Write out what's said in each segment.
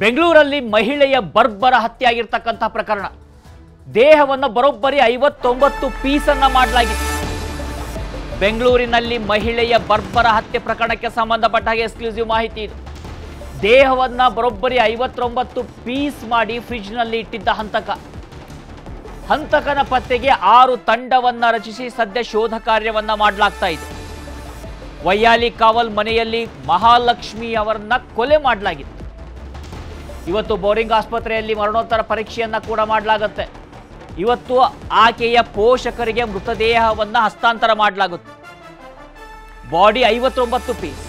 ಬೆಂಗಳೂರಲ್ಲಿ ಮಹಿಳೆಯ ಬರ್ಬರ ಹತ್ಯೆ ಆಗಿರ್ತಕ್ಕಂಥ ಪ್ರಕರಣ. ದೇಹವನ್ನು ಬರೋಬ್ಬರಿ ಐವತ್ತೊಂಬತ್ತು ಪೀಸನ್ನ ಮಾಡಲಾಗಿತ್ತು. ಬೆಂಗಳೂರಿನಲ್ಲಿ ಮಹಿಳೆಯ ಬರ್ಬರ ಹತ್ಯೆ ಪ್ರಕರಣಕ್ಕೆ ಸಂಬಂಧಪಟ್ಟ ಹಾಗೆ ಎಕ್ಸ್ಕ್ಲೂಸಿವ್ ಮಾಹಿತಿ ಇದು. ದೇಹವನ್ನು ಬರೋಬ್ಬರಿ ಐವತ್ತೊಂಬತ್ತು ಪೀಸ್ ಮಾಡಿ ಫ್ರಿಜ್ನಲ್ಲಿ ಇಟ್ಟಿದ್ದ ಹಂತಕ. ಹಂತಕನ ಪತ್ತೆಗೆ ಆರು ತಂಡವನ್ನು ರಚಿಸಿ ಸದ್ಯ ಶೋಧ ಕಾರ್ಯವನ್ನು ಮಾಡಲಾಗ್ತಾ ಇದೆ. ವೈಯಾಲಿ ಕಾವಲ್ ಮನೆಯಲ್ಲಿ ಮಹಾಲಕ್ಷ್ಮಿ ಅವರನ್ನ ಕೊಲೆ ಮಾಡಲಾಗಿತ್ತು ಇವತ್ತು ಬೋರಿಂಗ್ ಆಸ್ಪತ್ರೆಯಲ್ಲಿ ಮರಣೋತ್ತರ ಪರೀಕ್ಷೆಯನ್ನು ಕೂಡ ಮಾಡಲಾಗುತ್ತೆ. ಇವತ್ತು ಆಕೆಯ ಪೋಷಕರಿಗೆ ಮೃತದೇಹವನ್ನು ಹಸ್ತಾಂತರ ಮಾಡಲಾಗುತ್ತೆ. ಬಾಡಿ ಐವತ್ತೊಂಬತ್ತು ಪೀಸ್.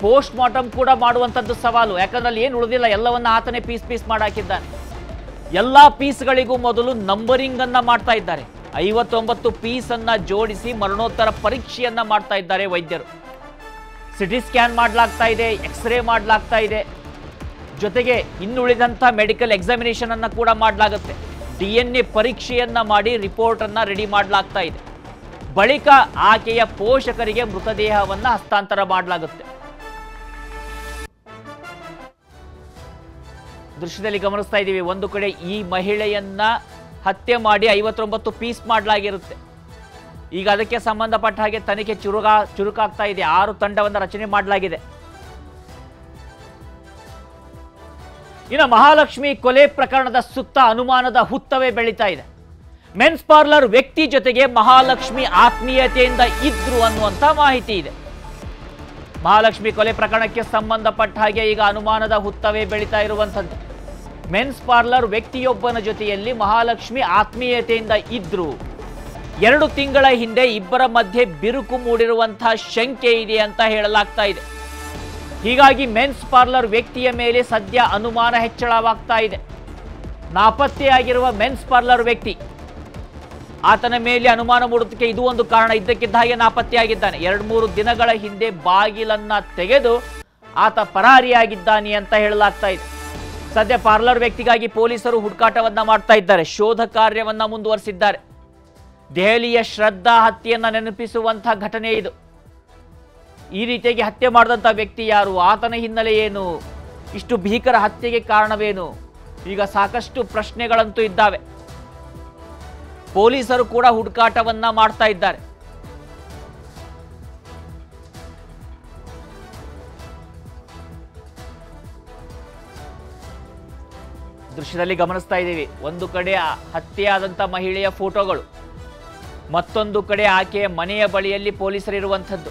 ಪೋಸ್ಟ್ ಮಾರ್ಟಮ್ ಕೂಡ ಮಾಡುವಂಥದ್ದು ಸವಾಲು. ಯಾಕಂದ್ರೆ ಅಲ್ಲಿ ಏನು ಉಳಿದಿಲ್ಲ, ಎಲ್ಲವನ್ನ ಆತನೇ ಪೀಸ್ ಪೀಸ್ ಮಾಡಾಕಿದ್ದಾನೆ ಎಲ್ಲ ಪೀಸ್ಗಳಿಗೂ ಮೊದಲು ನಂಬರಿಂಗನ್ನು ಮಾಡ್ತಾ ಇದ್ದಾರೆ. ಐವತ್ತೊಂಬತ್ತು ಪೀಸ್ ಅನ್ನ ಜೋಡಿಸಿ ಮರಣೋತ್ತರ ಪರೀಕ್ಷೆಯನ್ನು ಮಾಡ್ತಾ ಇದ್ದಾರೆ ವೈದ್ಯರು. ಸಿಟಿ ಸ್ಕ್ಯಾನ್ ಮಾಡಲಾಗ್ತಾ ಇದೆ, ಎಕ್ಸ್ರೇ ಮಾಡಲಾಗ್ತಾ ಇದೆ. ಜೊತೆಗೆ ಇನ್ನುಳಿದಂಥ ಮೆಡಿಕಲ್ ಎಕ್ಸಾಮಿನೇಷನ್ ಅನ್ನು ಕೂಡ ಮಾಡಲಾಗುತ್ತೆ. ಡಿ ಎನ್ ಎ ಪರೀಕ್ಷೆಯನ್ನ ಮಾಡಿ ರಿಪೋರ್ಟನ್ನು ರೆಡಿ ಮಾಡಲಾಗ್ತಾ ಇದೆ. ಬಳಿಕ ಆಕೆಯ ಪೋಷಕರಿಗೆ ಮೃತದೇಹವನ್ನು ಹಸ್ತಾಂತರ ಮಾಡಲಾಗುತ್ತೆ. ದೃಶ್ಯದಲ್ಲಿ ಗಮನಿಸ್ತಾ ಇದ್ದೀವಿ, ಒಂದು ಕಡೆ ಈ ಮಹಿಳೆಯನ್ನ ಹತ್ಯೆ ಮಾಡಿ ಐವತ್ತೊಂಬತ್ತು ಪೀಸ್ ಮಾಡಲಾಗಿರುತ್ತೆ. ಈಗ ಅದಕ್ಕೆ ಸಂಬಂಧಪಟ್ಟ ಹಾಗೆ ತನಿಖೆ ಚುರುಗಾ, ಚುರುಕಾಗ್ತಾ ಇದೆ. ಆರು ತಂಡವನ್ನು ರಚನೆ ಮಾಡಲಾಗಿದೆ. ಇನ್ನು ಮಹಾಲಕ್ಷ್ಮಿ ಕೊಲೆ ಪ್ರಕರಣದ ಸುತ್ತ ಅನುಮಾನದ ಹುತ್ತವೇ ಬೆಳೀತಾ ಇದೆ. ಮೆನ್ಸ್ ಪಾರ್ಲರ್ ವ್ಯಕ್ತಿ ಜೊತೆಗೆ ಮಹಾಲಕ್ಷ್ಮಿ ಆತ್ಮೀಯತೆಯಿಂದ ಇದ್ರು ಅನ್ನುವಂಥ ಮಾಹಿತಿ ಇದೆ. ಮಹಾಲಕ್ಷ್ಮಿ ಕೊಲೆ ಪ್ರಕರಣಕ್ಕೆ ಸಂಬಂಧಪಟ್ಟ ಹಾಗೆ ಈಗ ಅನುಮಾನದ ಹುತ್ತವೇ ಬೆಳೀತಾ ಇರುವಂಥದ್ದು. ಮೆನ್ಸ್ ಪಾರ್ಲರ್ ವ್ಯಕ್ತಿಯೊಬ್ಬನ ಜೊತೆಯಲ್ಲಿ ಮಹಾಲಕ್ಷ್ಮಿ ಆತ್ಮೀಯತೆಯಿಂದ ಇದ್ರು. ಎರಡು ತಿಂಗಳ ಹಿಂದೆ ಇಬ್ಬರ ಮಧ್ಯೆ ಬಿರುಕು ಮೂಡಿರುವಂತಹ ಶಂಕೆ ಇದೆ ಅಂತ ಹೇಳಲಾಗ್ತಾ ಇದೆ. ಹೀಗಾಗಿ ಮೆನ್ಸ್ ಪಾರ್ಲರ್ ವ್ಯಕ್ತಿಯ ಮೇಲೆ ಸದ್ಯ ಅನುಮಾನ ಹೆಚ್ಚಳವಾಗ್ತಾ ಇದೆ. ನಾಪತ್ತೆಯಾಗಿರುವ ಮೆನ್ಸ್ ಪಾರ್ಲರ್ ವ್ಯಕ್ತಿ. ಆತನ ಮೇಲೆ ಅನುಮಾನ ಮೂಡುತ್ತಕ್ಕೆ ಇದು ಒಂದು ಕಾರಣ. ಇದ್ದಕ್ಕಿದ್ದ ಹಾಗೆ ನಾಪತ್ತೆಯಾಗಿದ್ದಾನೆ ಎರಡು ಮೂರು ದಿನಗಳ ಹಿಂದೆ ಬಾಗಿಲನ್ನ ತೆಗೆದು ಆತ ಪರಾರಿಯಾಗಿದ್ದಾನೆ ಅಂತ ಹೇಳಲಾಗ್ತಾ ಇದೆ. ಸದ್ಯ ಪಾರ್ಲರ್ ವ್ಯಕ್ತಿಗಾಗಿ ಪೊಲೀಸರು ಹುಡುಕಾಟವನ್ನ ಮಾಡ್ತಾ ಇದ್ದಾರೆ. ಶೋಧ ಕಾರ್ಯವನ್ನ ಮುಂದುವರಿಸಿದ್ದಾರೆ. ದೆಹಲಿಯ ಶ್ರದ್ಧಾ ಹತ್ಯೆಯನ್ನ ನೆನಪಿಸುವಂತಹ ಘಟನೆ ಇದು. ಈ ರೀತಿಯಾಗಿ ಹತ್ಯೆ ಮಾಡಿದಂಥ ವ್ಯಕ್ತಿ ಯಾರು? ಆತನ ಹಿನ್ನೆಲೆ ಏನು? ಇಷ್ಟು ಭೀಕರ ಹತ್ಯೆಗೆ ಕಾರಣವೇನು? ಈಗ ಸಾಕಷ್ಟು ಪ್ರಶ್ನೆಗಳಂತೂ ಇದ್ದಾವೆ. ಪೊಲೀಸರು ಕೂಡ ಹುಡುಕಾಟವನ್ನ ಮಾಡ್ತಾ ಇದ್ದಾರೆ. ದೃಶ್ಯದಲ್ಲಿ ಗಮನಿಸ್ತಾ ಇದ್ದೀವಿ. ಒಂದು ಕಡೆ ಹತ್ಯೆಯಾದಂಥ ಮಹಿಳೆಯ ಫೋಟೋಗಳು, ಮತ್ತೊಂದು ಕಡೆ ಆಕೆಯ ಮನೆಯ ಬಳಿಯಲ್ಲಿ ಪೊಲೀಸರಿರುವಂಥದ್ದು